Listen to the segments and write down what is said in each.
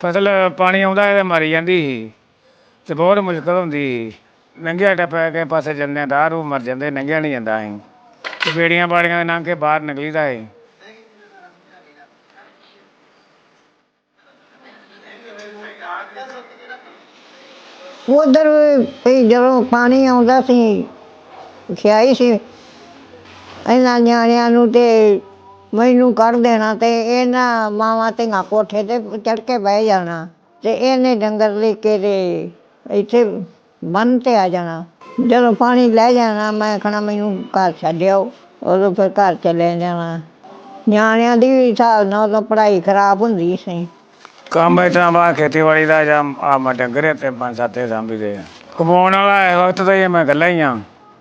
ਫਸਲ ਪਾਣੀ ਆਉਂਦਾ ਤੇ ਮਰੀ ਜਾਂਦੀ ਸੀ ਤੇ ਬਹੁਤ ਮੁਸ਼ਕਲ ਹੁੰਦੀ ਸੀ। ਨੰਗਿਆ ਟੱਪਿਆ ਕੇ ਪਾਸੇ ਜਾਂਦੇ ਦਾਰ ਉਹ ਮਰ ਜਾਂਦੇ, ਨੰਗਿਆ ਨਹੀਂ ਜਾਂਦਾ ਸੀ। ਤੇ ਬੇੜੀਆਂ ਬਾੜੀਆਂ ਦੇ ਲੰਘ ਕੇ ਬਾਹਰ ਨਿਕਲੀਦਾ ਸੀ। ਉਧਰ ਵੀ ਜਦੋਂ ਪਾਣੀ ਆਉਂਦਾ ਸੀ, ਖਿਆਈ ਸੀ ਇਹਨਾਂ ਨਿਆਣਿਆਂ ਨੂੰ ਤੇ ਮੈਨੂੰ ਕੱਢ ਦੇਣਾ ਤੇ ਇਹਨਾਂ ਮਾਵਾਂ ਧੀਆਂ ਕੋਠੇ ਤੇ ਚੜ ਕੇ ਬਹਿ ਜਾਣਾ ਤੇ ਇਹਨੇ ਡੰਗਰ ਲੈ ਕੇ ਤੇ ਇੱਥੇ ਬੰਨ ਤੇ ਆ ਜਾਣਾ। ਜਦੋਂ ਪਾਣੀ ਲੈ ਜਾਣਾ, ਮੈਂ ਕਹਣਾ ਮੈਨੂੰ ਘਰ ਛੱਡਿਓ, ਉਦੋਂ ਫਿਰ ਘਰ ਚਲੇ ਜਾਣਾ। ਨਿਆਣਿਆਂ ਦੀ ਵੀ ਹਿਸਾਬ ਨਾਲ ਉਦੋਂ ਪੜ੍ਹਾਈ ਖਰਾਬ ਹੁੰਦੀ ਸੀ। ਕੰਮ ਇਸ ਬਾ ਖੇਤੀਬਾੜੀ ਦਾ ਜਾਂ ਆ ਮੈਂ ਡੰਗਰੇ ਤੇ ਪੰਜ ਸੱਤੇ ਸਾਂਭੀਦੇ ਕਮਾਉਣ ਵਾਲਾ ਵਕਤ ਤਾਂ ਇਹ ਮੈਂ ਇਕੱਲਾ ਹੀ ਆ।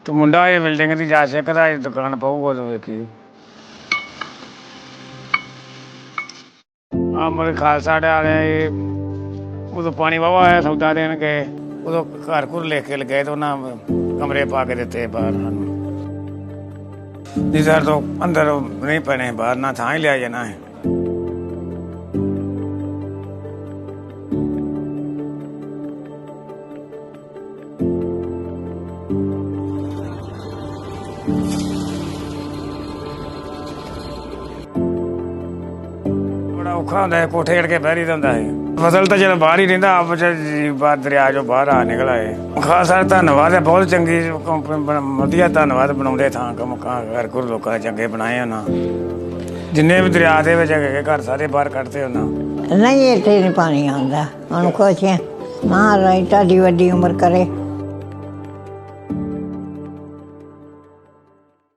ਤੇ ਮੁੰਡਾ ਇਹ ਬਿਲਡਿੰਗ ਦੀ ਜਾ ਸਿੱਖਦਾ ਇਹ ਦੁਕਾਨ ਪਾਊਗਾ ਤਾਂ ਵੇਖੀ। ਆ ਖਾਲਸਾ ਡੇ ਵਾਲੇ ਇਹ, ਉਦੋਂ ਪਾਣੀ ਵਾਵਾ ਆਇਆ ਸੌਦਾ ਦੇਣ ਗਏ। ਉਦੋਂ ਘਰ ਘੁਰ ਲੈ ਕੇ ਲਗਾਏ ਤੇ ਉਹਨਾਂ ਕਮਰੇ ਪਾ ਕੇ ਦਿੱਤੇ ਬਾਹਰ ਸਾਨੂੰ। ਜਿਸਰ ਤੋਂ ਅੰਦਰ ਨਹੀਂ ਪੈਣੇ, ਬਾਹਰ ਨਾ ਥਾਂ ਹੀ ਲਿਆ ਜਾਣਾ ਹੈ। ਬੜਾ ਔਖਾ ਹੁੰਦਾ ਹੈ ਕੋਠੇ ਚੜ ਕੇ ਬਹਿਰੀ ਦਾ ਹੈ ਫਸਲ ਤਾਂ ਜਦੋਂ ਬਾਹਰ ਹੀ ਰਹਿੰਦਾ, ਆਪ ਚ ਬਾਹਰ ਦਰਿਆ ਚੋਂ ਬਾਹਰ ਆ ਨਿਕਲ ਆਏ ਖਾਸ ਸਰ ਧੰਨਵਾਦ ਹੈ, ਬਹੁਤ ਚੰਗੀ ਕੰਪਨੀ ਬਣਾ- ਵਧੀਆ ਧੰਨਵਾਦ ਬਣਾਉਂਦੇ ਥਾਂ, ਕੰਮ ਕਾਰ ਘਰ ਘਰ ਲੋਕਾਂ ਨੇ ਚੰਗੇ ਬਣਾਏ ਉਹਨਾਂ ਜਿੰਨੇ ਵੀ ਦਰਿਆ ਦੇ ਵਿੱਚ ਹੈਗੇ ਘਰ ਸਾਰੇ ਬਾਹਰ ਕੱਢਦੇ ਉਹਨਾਂ ਨਹੀਂ, ਇੱਥੇ ਨਹੀਂ ਪਾਣੀ ਆਉਂਦਾ। ਹੁਣ ਖੁਸ਼ ਮਹਾਰਾਜ ਤੁਹਾਡੀ ਵੱਡੀ ਉਮਰ ਕਰੇ।